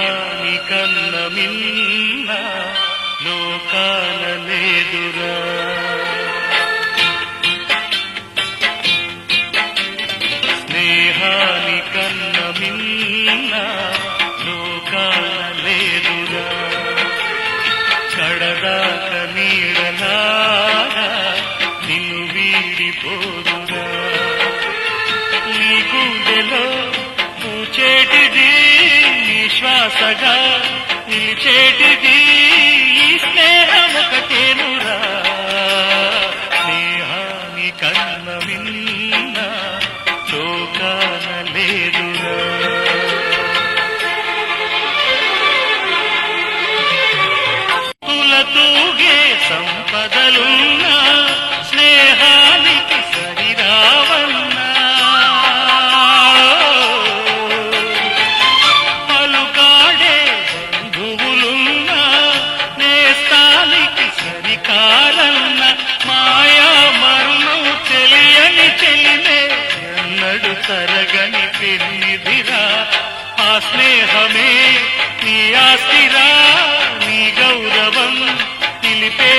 స్నేహాని కన్న మిన్న లోకాన లేదురా. స్నేహాని కన్న మిన్న లోకాన లేదురా. కడదాక నీడలాగా నిన్ను వీడిపోదురా. నీ గుండెలో పూచేటిది శ్వాసగా నిలిచేటిది ఈ స్నేహం ఒకటేనురా. స్నేహాని కన్న విన్న చోకాన లేదురా. తూగే సంపదలున్నా సరికారన్న మాయా మరుణం తెలియని చెలిమే ఎన్నడు తరగని పెన్నిదిరా ఆ స్నేహమే నీ ఆస్తిరా నీ గౌరవం నిలిపే